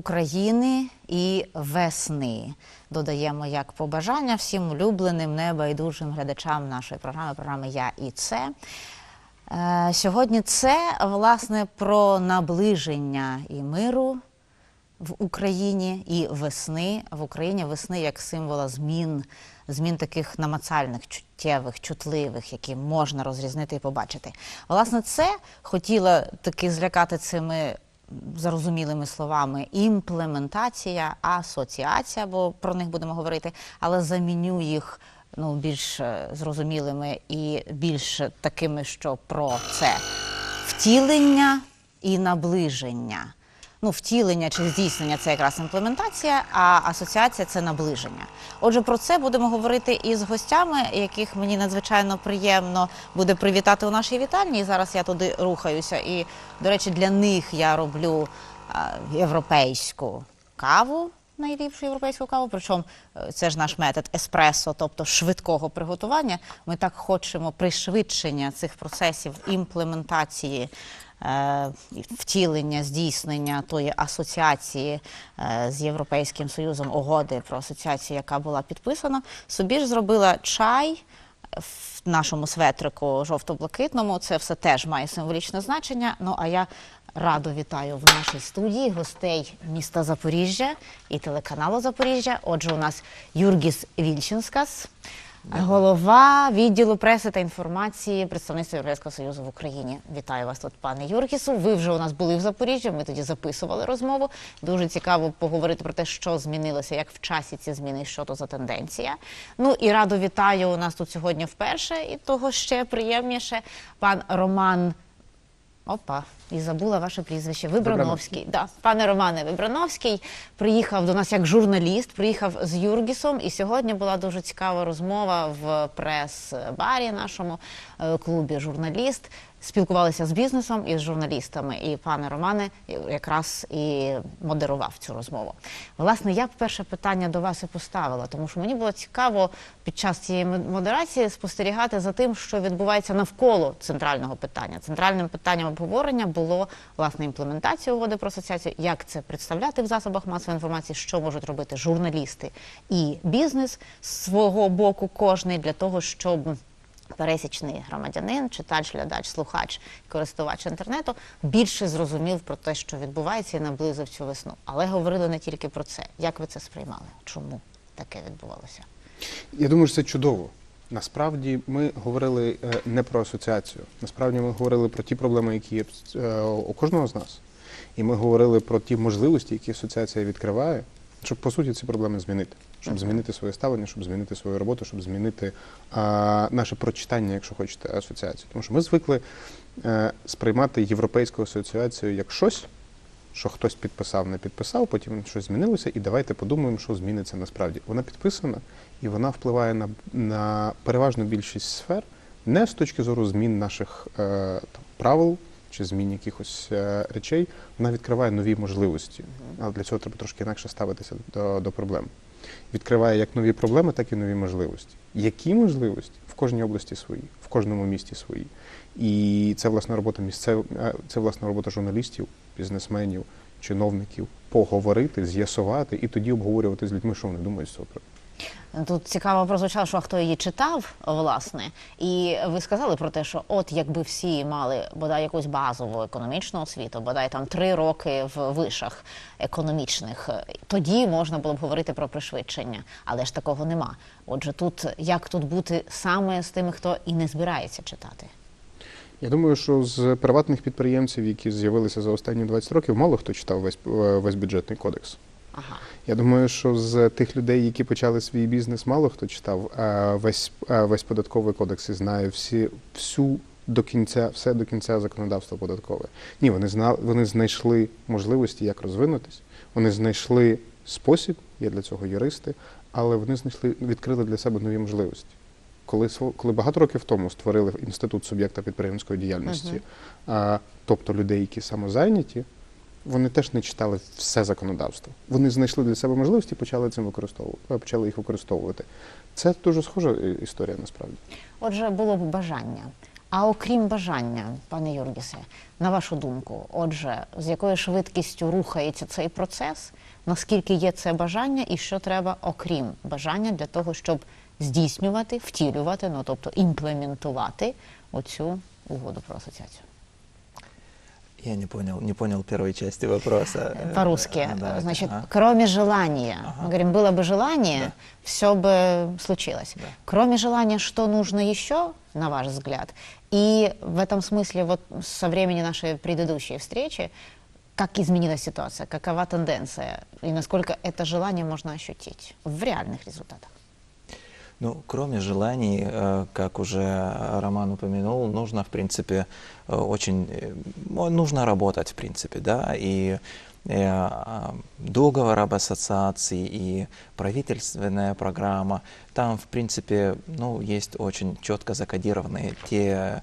України і весни. Додаємо як побажання всім улюбленим, небайдужим глядачам нашої програми, програми Я і це. Е, Сьогодні це власне про наближення і миру в Україні і весни в Україні весни як символа змін, змін таких намацальних, чуттєвих, чутливих, які можна розрізнити і побачити. Власне, це хотіла таки злякати цими зарозумілими словами імплементація, асоціація, бо про них будемо говорити, але заміню їх ну, більш е, зрозумілими і більш такими, що про це втілення і наближення. Ну, втілення чи здійснення це якраз імплементація, а асоціація це наближення. Отже, про це будемо говорити із гостями, яких мені надзвичайно приємно буде привітати у нашій вітальні. І зараз я туди рухаюся. І, до речі, для них я роблю а, європейську каву. Найліпшу європейську каву, причому е, це ж наш метод еспресо, тобто швидкого приготування. Ми так хочемо пришвидшення цих процесів імплементації, е, втілення, здійснення тої асоціації е, з Європейським Союзом угоди про асоціацію, яка була підписана. Собі ж зробила чай в нашому светрику жовто-блакитному. Це все теж має символічне значення. Ну а я радо вітаю в нашій студії гостей міста Запоріжжя і телеканалу Запоріжжя. Отже, у нас Юргіс Вільчинскас, голова відділу преси та інформації представництва Європейського Союзу в Україні. Вітаю вас тут, пане Юргісу. Ви вже у нас були в Запоріжжі. Ми тоді записували розмову. Дуже цікаво поговорити про те, що змінилося, як в часі ці зміни, що то за тенденція. Ну і радо вітаю у нас тут сьогодні вперше, і того ще приємніше. Пан Роман. Опа, і забула ваше прізвище. Вибрановський. Да. Пане Романе Вибрановський приїхав до нас як журналіст, приїхав з Юргісом. І сьогодні була дуже цікава розмова в прес-барі нашому е, клубі журналіст. Спілкувалися з бізнесом і з журналістами. І пане Романе якраз і модерував цю розмову. Власне, я б перше питання до вас і поставила, тому що мені було цікаво під час цієї модерації спостерігати за тим, що відбувається навколо центрального питання. Центральним питанням обговорення було власне імплементація угоди про асоціацію, як це представляти в засобах масової інформації, що можуть робити журналісти і бізнес з свого боку, кожний для того, щоб пересічний громадянин, читач, глядач, слухач, користувач інтернету більше зрозумів про те, що відбувається, і наблизив цю весну. Але говорили не тільки про це. Як ви це сприймали? Чому таке відбувалося? Я думаю, що це чудово. Насправді ми говорили е, не про асоціацію. Насправді ми говорили про ті проблеми, які є е, у кожного з нас. І ми говорили про ті можливості, які асоціація відкриває, щоб по суті ці проблеми змінити, щоб змінити своє ставлення, щоб змінити свою роботу, щоб змінити а, наше прочитання, якщо хочете, асоціації. Тому що ми звикли е, сприймати європейську асоціацію як щось, що хтось підписав, не підписав, потім щось змінилося, і давайте подумаємо, що зміниться насправді. Вона підписана і вона впливає на, на переважну більшість сфер, не з точки зору змін наших е, там, правил чи змін якихось е, речей. Вона відкриває нові можливості. Але для цього треба трошки інакше ставитися до, до проблем. Відкриває як нові проблеми, так і нові можливості. Які можливості в кожній області свої, в кожному місті свої. І це власна робота місцев, е, це власна робота журналістів, бізнесменів, чиновників поговорити, з'ясувати і тоді обговорювати з людьми, що вони думають з цього. Тут цікаво прозвучало, що хто її читав, власне, і ви сказали про те, що от якби всі мали бодай якусь базову економічну освіту, бодай там три роки в вишах економічних, тоді можна було б говорити про пришвидшення, але ж такого нема. Отже, тут як тут бути саме з тими, хто і не збирається читати? Я думаю, що з приватних підприємців, які з'явилися за останні 20 років, мало хто читав весь е, весь бюджетний кодекс. Ага. Я думаю, що з тих людей, які почали свій бізнес, мало хто читав весь весь податковий кодекс і знає всі всю до кінця, все до кінця законодавства податкове. Ні, вони знали, вони знайшли можливості, як розвинутись. Вони знайшли спосіб, є для цього юристи, але вони знайшли відкрили для себе нові можливості. Коли коли багато років тому створили інститут суб'єкта підприємницької діяльності, Мгм. а, тобто людей, які самозайняті, вони теж не читали все законодавство. Вони знайшли для себе можливості і почали цим використовувати, е, почали їх використовувати. Це дуже схожа е, історія насправді. Отже, було б бажання. А окрім бажання, пане Юргісе, на вашу думку, отже, з якою швидкістю рухається цей процес, наскільки є це бажання, і що треба, окрім бажання, для того, щоб здійснювати, втілювати, ну тобто імплементувати оцю угоду про асоціацію? Я не понял, не понял первой части вопроса. Э, По-русски. да, Значит, кроме желания, Ага. мы говорим, было бы желание, Да. все бы случилось. Да. Кроме желания, что нужно еще, на ваш взгляд? И в этом смысле, вот со времени нашей предыдущей встречи, как изменилась ситуация, какова тенденция, и насколько это желание можно ощутить в реальных результатах? Ну, кроме желаний, э, как уже Роман упомянул, нужно, в принципе, э, очень... э, ну, Нужно работать, в принципе, да, и а, договор об ассоциации и правительственная программа, там, в принципе, ну, есть очень четко закодированные те,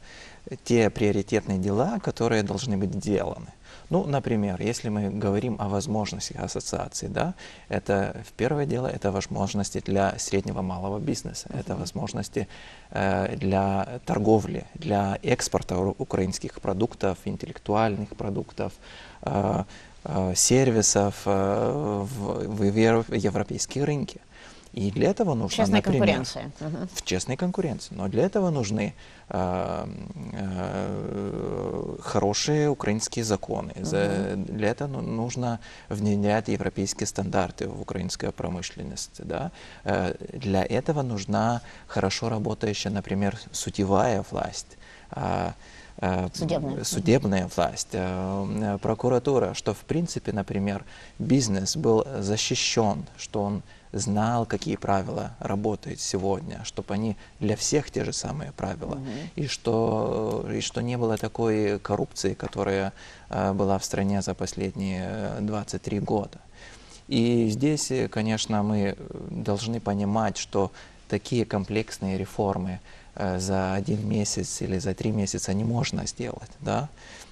те приоритетные дела, которые должны быть сделаны. Ну, например, если мы говорим о возможностях ассоциации, да, это в первое дело это возможности для среднего малого бизнеса, это возможности э, для торговли, для экспорта украинских продуктов, интеллектуальных продуктов, э, э, сервисов э, в, в евро- европейские рынки. И для этого нужно, Честная например, конкуренция. В честной конкуренции. Но для этого нужны э, э, хорошие украинские законы. За- Для этого ну- нужно внедрять европейские стандарты в украинскую промышленность. Да? Э, Для этого нужна хорошо работающая, например, судьевая власть. а, э, Судебная. судебная власть, э, прокуратура, что в принципе, например, бизнес был защищен, что он знал, какие правила работают сегодня, чтобы они для всех те же самые правила, и, что, и что не было такой коррупции, которая э, была в стране за последние э, 23 года. И здесь, э, конечно, мы э, должны понимать, что такие комплексные реформы э, за один месяц или за три месяца не можно сделать, да.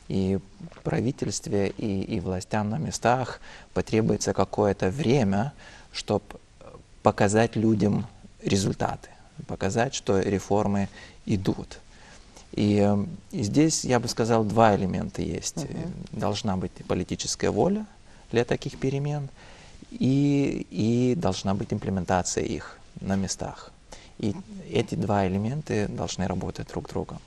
И правительстве, и, и властям на местах потребуется какое-то время, чтобы показать людям результаты, показать, что реформы идут. И, э, и здесь, я бы сказал, два элемента есть. Э, Должна быть политическая воля для таких перемен, и, и должна быть имплементация их на местах. И эти два элемента должны работать друг другом.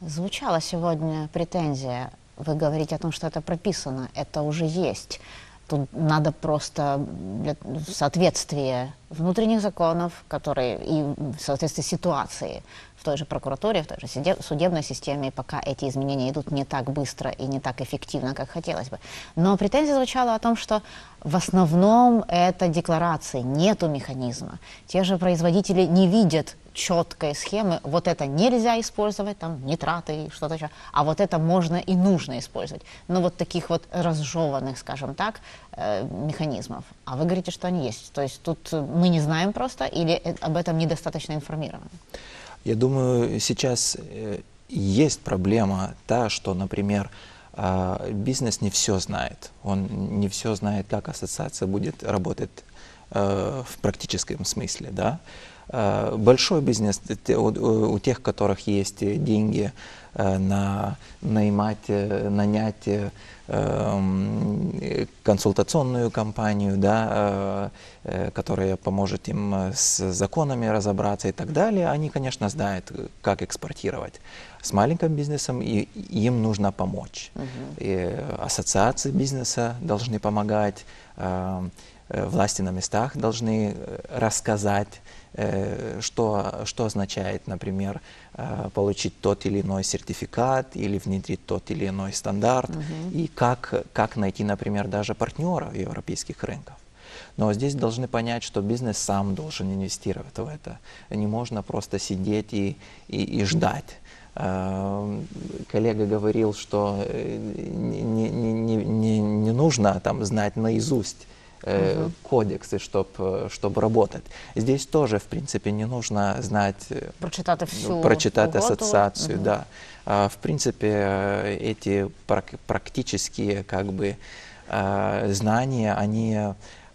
Звучала сегодня претензия. Вы говорите о том, что это прописано, это уже есть. Тут надо просто для соответствии внутренних законов, которые и в соответствии ситуации в той же прокуратуре, в той же суде- судебной системе, пока эти изменения идут не так быстро и не так эффективно, как хотелось бы. Но претензия звучала о том, что в основном это декларации, нету механизма. Те же производители не видят четкой схемы, вот это нельзя использовать, там нитраты и что-то еще, а вот это можно и нужно использовать. Но вот таких вот разжеванных, скажем так, э, механизмов. А вы говорите, что они есть. То есть тут мы не знаем просто или э, об этом недостаточно информированы. Я думаю, сейчас э, есть проблема та, что, например, а, бизнес не все знает. Он не все знает, как ассоциация будет работать э, в практическом смысле. Да? А, Большой бизнес, те- у у- у тех, у которых есть э, деньги э, на наймать, э, нанять э, эм, э, консультационную компанию, да, э, э, которая поможет им э, с законами разобраться и так далее, они, конечно, знают, как экспортировать. С маленьким бизнесом и, им нужно помочь. И э, ассоциации бизнеса должны помогать, власти на местах должны рассказать, что, что означает, например, получить тот или иной сертификат или внедрить тот или иной стандарт, и как, как найти, например, даже партнеров европейских рынков. Но здесь должны понять, что бизнес сам должен инвестировать в это. Не можно просто сидеть и, и, и ждать. Э, Коллега говорил, что э, не, не, не, не нужно там знать наизусть э, кодексы, чтобы чтоб работать. Здесь тоже, в принципе, не нужно знать э, Прочитать всю прочитать угоду. ассоциацию, Мгм. да. А, В принципе, э, эти прак- практические как бы э, знания, они,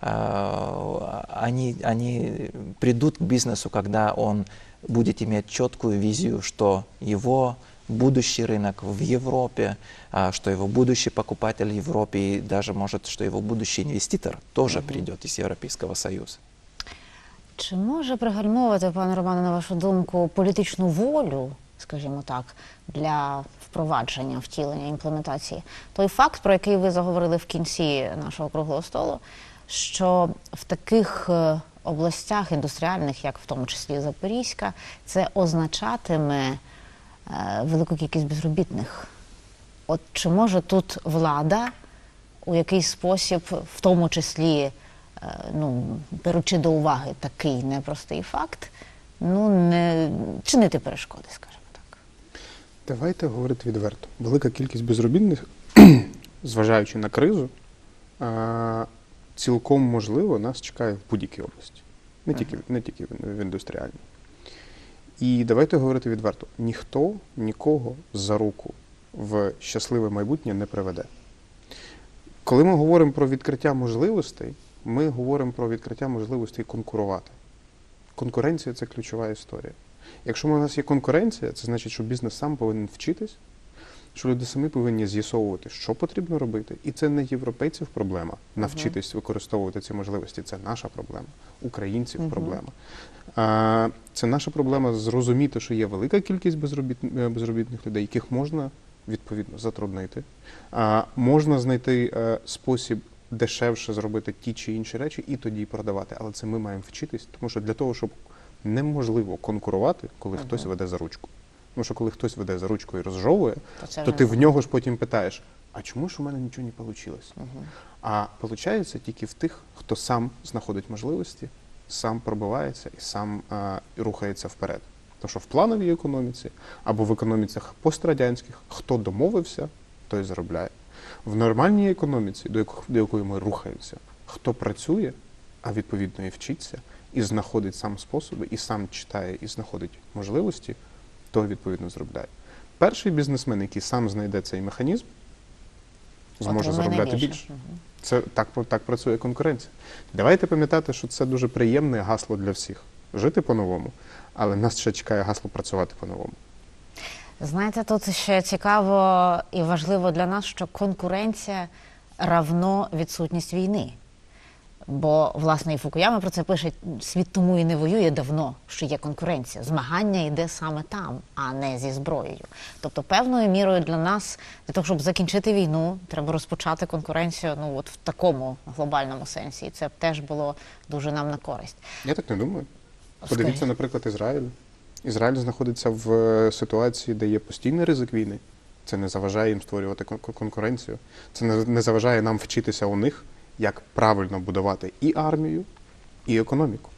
э, они, они придут к бизнесу, когда он будет иметь четкую визию, что его будущий рынок в Европе, что его будущий покупатель в Европе и даже может, что его будущий инвеститор тоже придет из Европейского Союза. Чи може пригальмовувати, пане Романе, на вашу думку, політичну волю, скажімо так, для впровадження, втілення, імплементації? Той факт, про який ви заговорили в кінці нашого круглого столу, що в таких е, областях індустріальних, як в тому числі Запорізька, це означатиме велику кількість безробітних. От чи може тут влада у якийсь спосіб, в тому числі, е, ну, беручи до уваги такий непростий факт, ну, не чинити перешкоди, скажімо так. Давайте говорити відверто. Велика кількість безробітних, зважаючи на кризу, цілком можливо нас чекає в будь-якій області, не тільки, не тільки в індустріальній. І давайте говорити відверто: ніхто нікого за руку в щасливе майбутнє не приведе. Коли ми говоримо про відкриття можливостей, ми говоримо про відкриття можливостей конкурувати. Конкуренція це ключова історія. Якщо у нас є конкуренція, це значить, що бізнес сам повинен вчитись, що люди самі повинні з'ясовувати, що потрібно робити. І це не європейців проблема навчитись використовувати ці можливості. Це наша проблема, українців проблема. А, це наша проблема зрозуміти, що є велика кількість безробіт... е, безробітних людей, яких можна відповідно затруднити. А, можна знайти е, спосіб дешевше зробити ті чи інші речі і тоді продавати. Але це ми маємо вчитись, тому що для того, щоб неможливо конкурувати, коли хтось веде за ручку. Тому що коли хтось веде за ручку і розжовує, То то ти в нього ж потім питаєш: а чому ж у мене нічого не вийшло? А виходить тільки в тих, хто сам знаходить можливості, сам пробивається і сам а, рухається вперед. Тому що в плановій економіці або в економіцях пострадянських, хто домовився, той заробляє. В нормальній економіці, до якої, до якої ми рухаємося, хто працює, а відповідно і вчиться, і знаходить сам способи, і сам читає, і знаходить можливості, той відповідно заробляє. Перший бізнесмен, який сам знайде цей механізм, зможе заробляти найбільше. більше. Це так, так працює конкуренція. Давайте пам'ятати, що це дуже приємне гасло для всіх. Жити по-новому, але нас ще чекає гасло працювати по-новому. Знаєте, тут ще цікаво і важливо для нас, що конкуренція равно відсутність війни. Бо, власне, і Фукуяма про це пише: світ тому і не воює давно, що є конкуренція. Змагання йде саме там, а не зі зброєю. Тобто, певною мірою для нас, для того, щоб закінчити війну, треба розпочати конкуренцію ну, от в такому глобальному сенсі. І це б теж було дуже нам на користь. Я так не думаю. Подивіться, наприклад, Ізраїль. Ізраїль знаходиться в е, ситуації, де є постійний ризик війни. Це не заважає їм створювати кон- кон- конкуренцію. Це не заважає нам вчитися у них, як правильно будувати і армію, і економіку.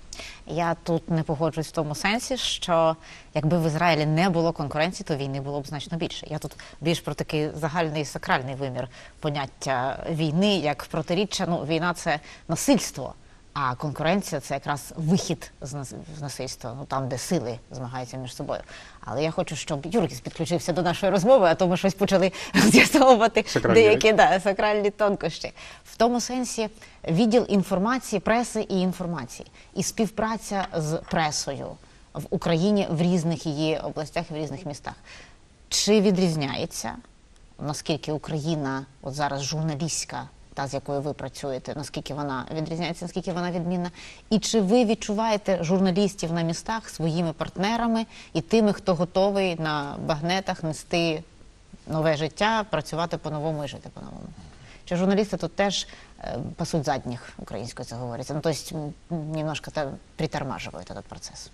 Я тут не погоджуюсь в тому сенсі, що якби в Ізраїлі не було конкуренції, то війни було б значно більше. Я тут більш про такий загальний сакральний вимір поняття війни як протиріччя. Ну, війна це насильство, а конкуренція це якраз вихід з насильства, ну там, де сили змагаються між собою. Але я хочу, щоб Юркіс підключився до нашої розмови, а то ми щось почали з'ясовувати деякі да, сакральні тонкощі. В тому сенсі відділ інформації, преси і інформації і співпраця з пресою в Україні в різних її областях в різних містах. Чи відрізняється наскільки Україна, от зараз журналістська, та з якою ви працюєте, наскільки вона відрізняється, наскільки вона відмінна? І чи ви відчуваєте журналістів на містах своїми партнерами і тими, хто готовий на багнетах нести нове життя, працювати по-новому і жити по-новому? Чи журналісти тут теж е, пасуть задніх, українською це говориться? Ну, то есть м, немножко притормаживают этот процесс.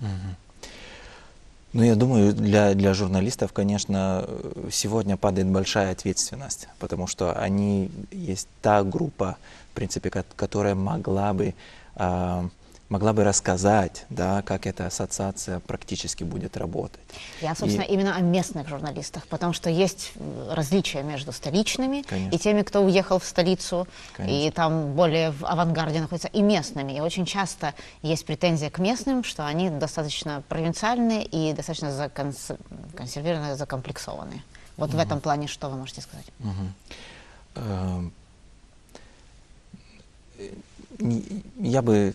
Ну, я думаю, для, для журналистов, конечно, э, сегодня падает большая ответственность, потому что они есть та группа, в принципе, ко- которая могла бы, а, могла бы рассказать, да, как эта ассоциация практически будет работать. Я, собственно, И- именно о местных журналистах, потому что есть э, различия между столичными Конечно. и теми, кто уехал в столицу и Конечно. там более в авангарде находятся, и местными. И очень часто есть претензия к местным, что они достаточно провинциальные и достаточно законс- консервированные, закомплексованные. Вот в этом плане что вы можете сказать? Не- Я бы,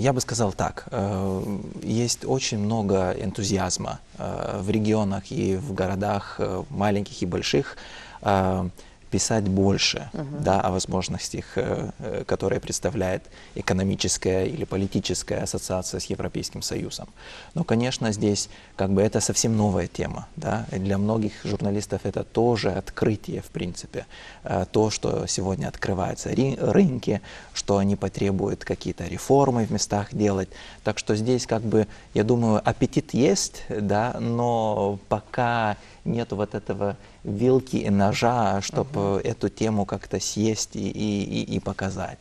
я бы сказал так, э, есть очень много энтузиазма э, в регионах и в городах, э, маленьких и больших, э, Писать больше да, о возможностях, э, э, которые представляет экономическая или политическая ассоциация с Европейским Союзом. Но, конечно, здесь как бы это совсем новая тема. Да? И Для многих журналистов это тоже открытие, в принципе. Э, То, что сегодня открываются ри- рынки, что они потребуют какие-то реформы в местах делать. Так что здесь, как бы, я думаю, аппетит есть, да, но пока нет вот этого вилки и ножа, чтобы эту тему как-то съесть и, и, и- и показать.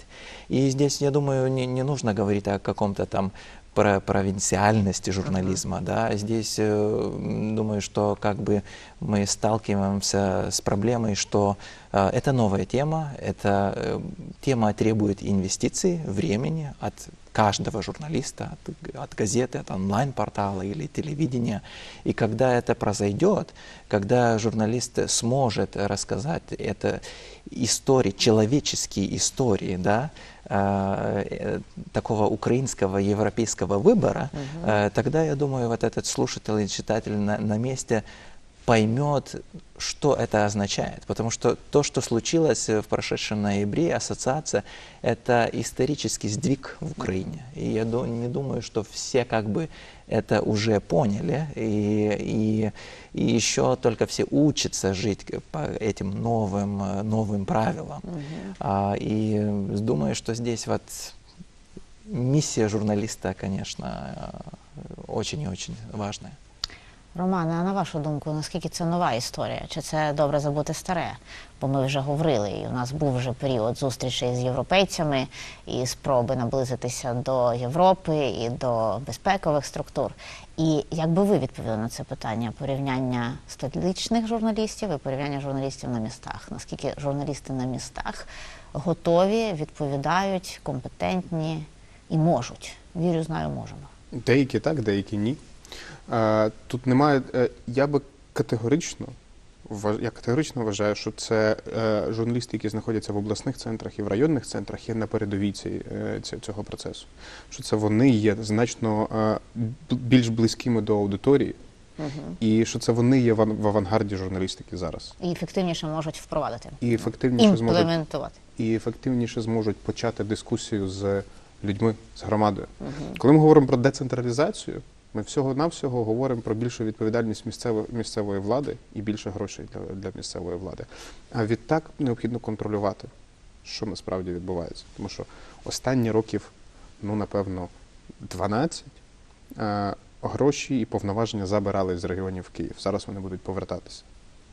И здесь, я думаю, не, не нужно говорить о каком-то там про провинциальности журнализма, да, здесь э, думаю, что как бы мы сталкиваемся с проблемой, что э, это новая тема, эта э, тема требует инвестиций, времени от каждого журналиста, от, от газеты, от онлайн-портала или телевидения. И когда это произойдет, когда журналист сможет рассказать это истории, человеческие истории, да, э, э, такого украинского, европейского выбора, э, тогда, я думаю, вот этот слушатель и читатель на, на месте поймет, что это означает. Потому что то, что случилось в прошедшем ноябре, ассоциация, это исторический сдвиг в Украине. И я не думаю, что все как бы это уже поняли. И, и, и еще только все учатся жить по этим новым, э, новым правилам. А, и э, думаю, что здесь вот миссия журналиста, конечно, э, очень и очень важная. Романе, а на вашу думку, наскільки це нова історія? Чи це добре забути старе? Бо ми вже говорили, і у нас був вже період зустрічей з європейцями і спроби наблизитися до Європи і до безпекових структур. І як би ви відповіли на це питання порівняння столичних журналістів і порівняння журналістів на містах? Наскільки журналісти на містах готові, відповідають, компетентні і можуть? Вірю, знаю, можемо. Деякі так, деякі ні. Е, Тут немає. е, Я би категорично я категорично вважаю, що це е, журналісти, які знаходяться в обласних центрах і в районних центрах, є на передовій цього процесу. Що це вони є значно більш близькими до аудиторії, і що це вони є в авангарді журналістики зараз. І ефективніше можуть впровадити. І ефективніше зможуть і ефективніше зможуть почати дискусію з людьми, з громадою. Коли ми говоримо про децентралізацію, ми всього-навсього говоримо про більшу відповідальність місцевої, місцевої влади і більше грошей для, для місцевої влади. А відтак необхідно контролювати, що насправді відбувається. Тому що останні років, ну напевно, 12 е, гроші і повноваження забирали з регіонів Київ. Зараз вони будуть повертатися,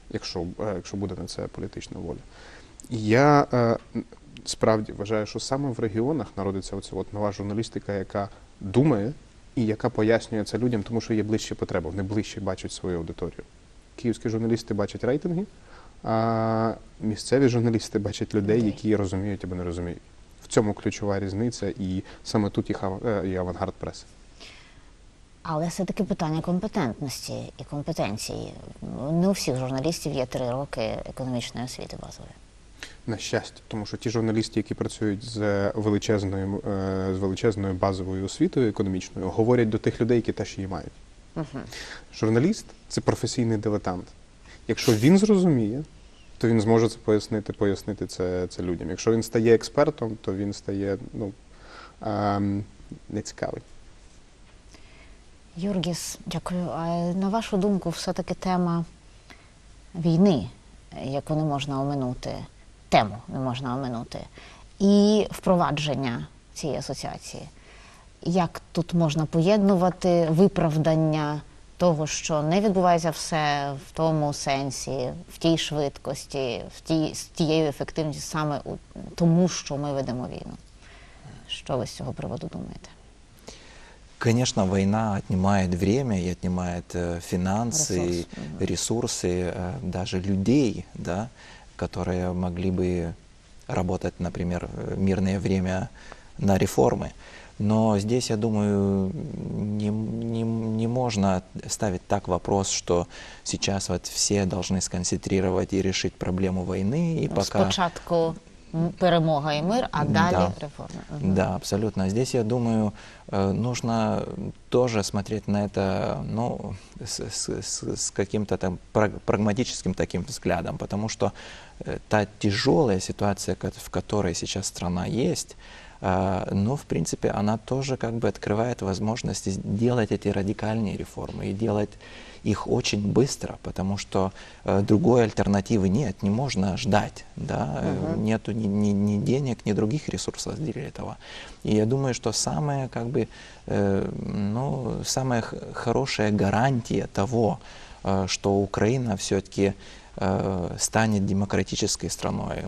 якщо, е, якщо буде на це політична воля. Я е, справді вважаю, що саме в регіонах народиться оця от нова журналістика, яка думає і яка пояснює це людям, тому що є ближчі потреби, вони ближче бачать свою аудиторію. Київські журналісти бачать рейтинги, а місцеві журналісти бачать людей, які розуміють або не розуміють. В цьому ключова різниця, і саме тут їх е, і авангард преси. Але все таки питання компетентності і компетенції. Не у всіх журналістів є три роки економічної освіти базової. На щастя, тому що ті журналісти, які працюють з величезною, е, з величезною базовою освітою економічною, говорять до тих людей, які теж її мають. Журналіст це професійний дилетант. Якщо він зрозуміє, то він зможе це пояснити, пояснити це, це людям. Якщо він стає експертом, то він стає ну, ем, нецікавий. Юргіс, дякую. А на вашу думку, все-таки тема війни, яку не можна оминути, тему не можна оминути, і впровадження цієї асоціації. Як тут можна поєднувати виправдання того, що не відбувається все в тому сенсі, в тій швидкості, в тій, з тією ефективністю саме у тому, що ми ведемо війну? Що ви з цього приводу думаєте? Конечно, война отнимает время и отнимает э, финансы, Ресурс, ресурсы, э, даже людей, да, Которые могли бы работать, например, в мирное время на реформы. Но здесь, я думаю, не, не, не можно ставить так вопрос, что сейчас вот все должны сконцентрировать и решить проблему войны, и Ну, пока... Спочатку перемога і мир, а далі Да. реформи. Мгм. Да, абсолютно. Здесь, я думаю, э, нужно тоже смотреть на это ну, с, с- с- каким-то там праг- прагматическим таким взглядом, потому что э, та тяжелая ситуация, в которой сейчас страна есть, э, ну, в принципе, она тоже как бы открывает возможности делать эти радикальные реформы и делать их очень быстро, потому что э, другой альтернативы нет, не можно ждать, да, э, нету ни, ни- ни денег, ни других ресурсов для этого. И я думаю, что самая как бы, э, ну, самая х- хорошая гарантия того, э, что Украина все-таки э, станет демократической страной,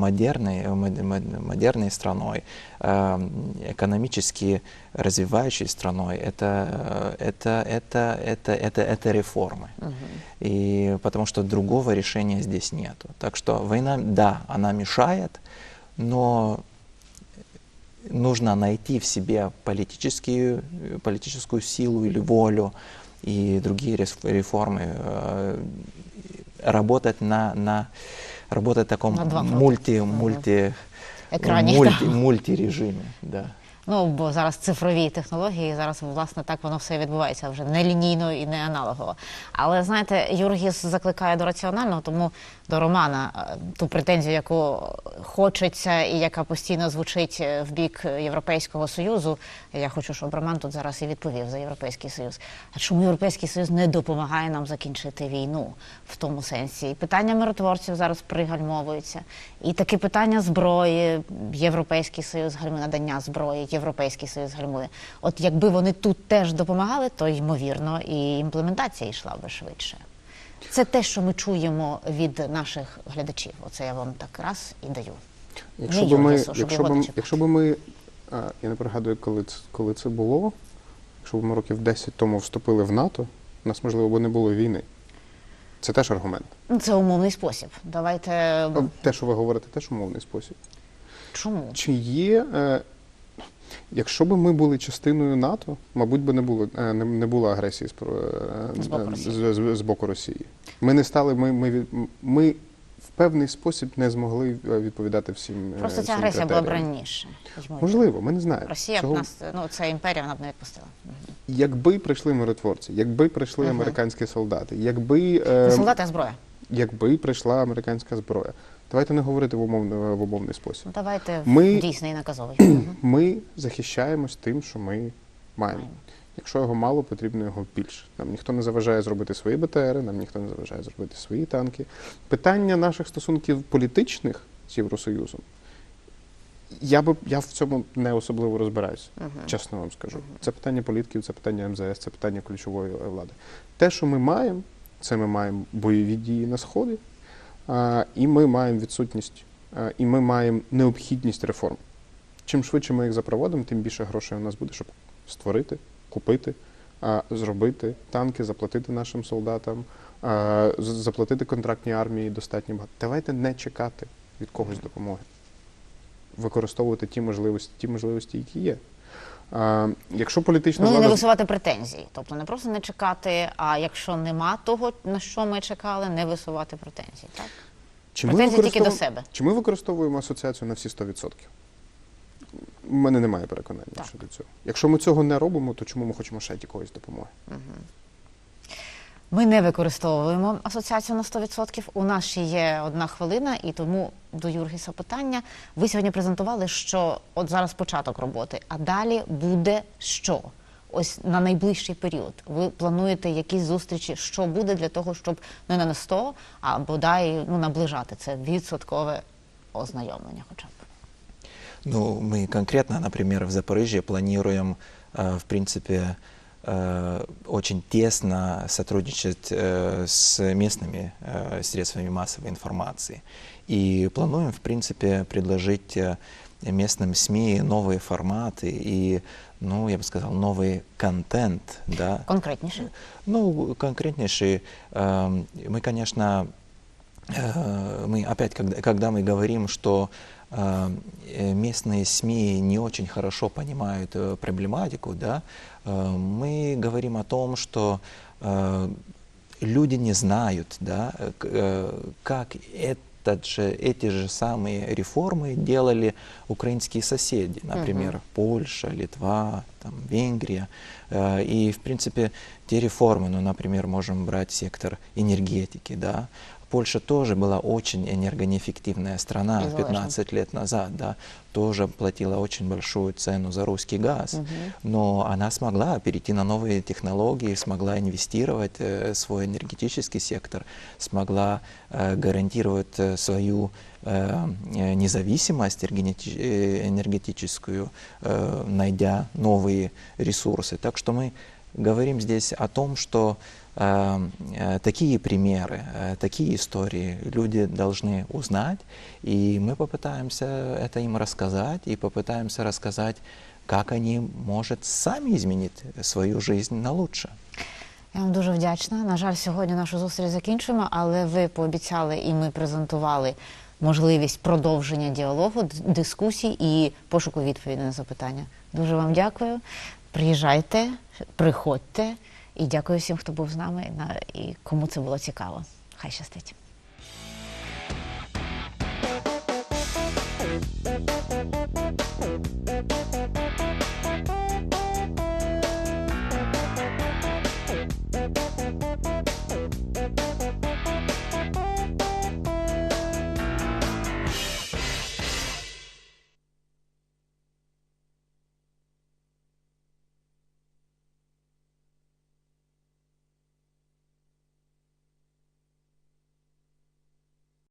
модерной, э, мод- мод- модерной страной, э, экономически развивающей страной, это, э, это, это, это, это, это реформы. И потому что другого решения здесь нету. Так что война, да, она мешает, но нужно найти в себе политические, политическую силу или волю и другие реформы, э, работать на, на работать в таком На мульти, мульти, Екрані, мульти, так. мультирежиме, да. Ну, бо зараз цифрові технології, зараз власне так воно все відбувається вже не лінійно і не аналогово. Але знаєте, Юргіс закликає до раціонального, тому до Романа е, ту претензію, яку хочеться і яка постійно звучить е, в бік Європейського Союзу. Я хочу, щоб Роман тут зараз і відповів за Європейський Союз. А чому Європейський Союз не допомагає нам закінчити війну в тому сенсі? І питання миротворців зараз пригальмовуються. І таке питання зброї. Європейський Союз гальмує надання зброї, Європейський Союз гальмує. От якби вони тут теж допомагали, то ймовірно і імплементація йшла би швидше. Це те, що ми чуємо від наших глядачів. Оце я вам так раз і даю. Якщо би ми, якщо дочекати. якщо би ми, а, я не пригадую, коли це, коли це було, якщо б ми років 10 тому вступили в НАТО, у нас, можливо, би не було війни. Це теж аргумент. Ну, Це умовний спосіб. Давайте Те, що ви говорите, теж умовний спосіб. чому? Чи є, е, якщо б ми були частиною НАТО, мабуть, би не було е, не, не було агресії з, е, З боку е, з, з- з боку Росії. Ми не стали, ми, ми, ми в певний спосіб не змогли відповідати всім. Просто ця агресія була б раніше. Можливо, ми не знаємо. Росія б нас, ну це імперія, вона б не відпустила. Якби прийшли миротворці, якби прийшли Мгм. американські солдати, якби, е, солдати, а зброя. якби прийшла американська зброя. Давайте не говорити в умовний, в умовний спосіб. Давайте Ми- дійсний наказовий. Ми захищаємось тим, що ми маємо. Якщо його мало, потрібно його більше. Нам ніхто не заважає зробити свої БТРи, нам ніхто не заважає зробити свої танки. Питання наших стосунків політичних з Євросоюзом. Я би я в цьому не особливо розбираюся, Мгм. чесно вам скажу. Це питання політиків, це питання МЗС, це питання ключової е, влади. Те, що ми маємо, це ми маємо бойові дії на сході, і ми маємо відсутність, і ми маємо необхідність реформ. Чим швидше ми їх запровадимо, тим більше грошей у нас буде, щоб створити, купити, зробити танки, заплатити нашим солдатам, заплатити контрактній армії достатньо багато. Давайте не чекати від когось допомоги. Використовувати ті можливості, ті можливості, які є. Якщо політична Ну влада... не висувати претензії. Тобто не просто не чекати, а якщо нема того, на що ми чекали, не висувати претензії. Так? Чи ми, Претензії тільки до себе. чи ми використовуємо асоціацію на всі 100%? У мене немає переконання Так. щодо цього. Якщо ми цього не робимо, то чому ми хочемо ще якоїсь допомоги? Ми не використовуємо асоціацію на 100%. У нас ще є одна хвилина, і тому до Юргіса питання. Ви сьогодні презентували, що от зараз початок роботи, а далі буде що? Ось на найближчий період. Ви плануєте якісь зустрічі, що буде для того, щоб не на 100, а бодай ну, наближати це відсоткове ознайомлення, хоча б. Ну, мы конкретно, например, в Запорыжье планируем, э, в принципе, э, Очень тесно сотрудничать э, с местными э, средствами массовой информации. И плануем, в принципе, предложить э, местным СМИ новые форматы и, ну, я бы сказал, новый контент, да, Конкретніше. ну, конкретнейшие, эм, мы, конечно, э, мы опять, когда, когда мы говорим, что э, э, местные СМИ не очень хорошо понимают э, проблематику, да, э, мы говорим о том, что э, люди не знают, да, э, э, как это этот же, эти же самые реформы делали украинские соседи, например, Польша, Литва, там, Венгрия. Э, И, в принципе, те реформы, ну, например, можем брать сектор энергетики, да, Польша тоже была очень энергонеэффективная страна Незалежно. 15 лет назад, да, тоже платила очень большую цену за русский газ, но она смогла перейти на новые технологии, смогла инвестировать э, свой энергетический сектор, смогла э, гарантировать э, свою э, э, независимость э, энергетическую, э, найдя новые ресурсы. Так что мы говорим здесь о том, что э, такие примеры, э, такие истории люди должны узнать, и мы попытаемся это им рассказать, и попытаемся рассказать, как они, может, сами изменить свою жизнь на лучше. Я вам дуже вдячна. На жаль, сьогодні нашу зустріч закінчуємо, але ви пообіцяли і ми презентували можливість продовження діалогу, д- дискусій і пошуку відповідей на запитання. Дуже вам дякую. Приїжджайте, приходьте і дякую всім, хто був з нами на- і кому це було цікаво. Хай щастить.